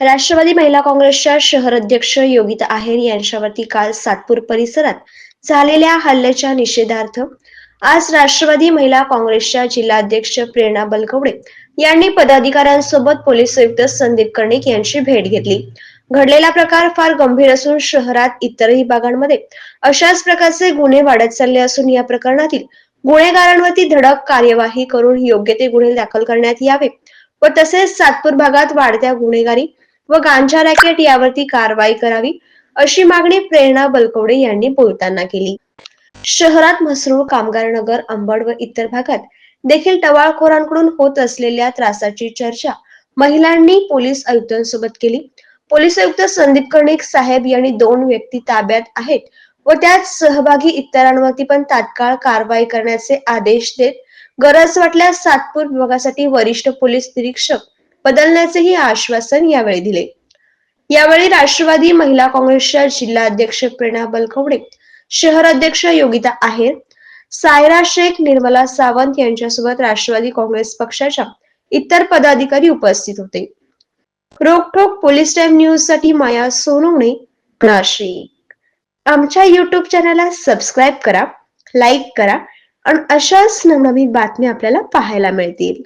राष्ट्रवादी महिला काँग्रेसच्या शहर अध्यक्ष योगिता आहेर यांच्यावरती काल सातपूर परिसरात झालेल्या हल्ल्याच्या निषेधार्थ आज राष्ट्रवादी महिला काँग्रेसच्या जिल्हाध्यक्ष प्रेरणा बलकवडे यांनी पदाधिकाऱ्यांसोबत पोलीस आयुक्त संदीप कर्णिक यांची भेट घेतली. घडलेला प्रकार फार गंभीर असून शहरात इतरही भागांमध्ये अशाच प्रकारचे गुन्हे वाढत चालले असून या प्रकरणातील गुन्हेगारांवरती धडक कार्यवाही करून योग्य ते गुन्हे दाखल करण्यात यावे. व तसेच सातपूर भागात वाढत्या गुन्हेगारी व गांजा रॅकेट यावरती कारवाई करावी अशी मागणी प्रेरणा बलकवडे यांनी बोलताना केली. शहरात म्हसरूळ कामगार नगर अंबड व इतर भागात देखील टवाळखोरांकडून होत असलेल्या त्रासाची चर्चा महिलांनी पोलीस आयुक्तांसोबत केली. पोलीस आयुक्त संदीप कर्णिक साहेब यांनी दोन व्यक्ती ताब्यात आहेत व त्यात सहभागी इतरांवरती पण तात्काळ कारवाई करण्याचे आदेश देत गरज वाटल्यास सातपूर विभागासाठी वरिष्ठ पोलीस निरीक्षक बदलण्याचेही आश्वासन यावेळी दिले. यावेळी राष्ट्रवादी महिला काँग्रेसच्या जिल्हा अध्यक्ष प्रेरणा बलकवडे शहर अध्यक्ष योगिता आहेर सायरा शेख निर्मला सावंत यांच्यासोबत राष्ट्रवादी काँग्रेस पक्षाच्या इतर पदाधिकारी उपस्थित होते. रोकठोक पोलीस टाइम न्यूजसाठी माया सोनवणे नाशिक. आमच्या युट्यूब चॅनलला सबस्क्राईब करा लाईक करा आणि अशाच नवनवीन बातम्या आपल्याला पाहायला मिळतील.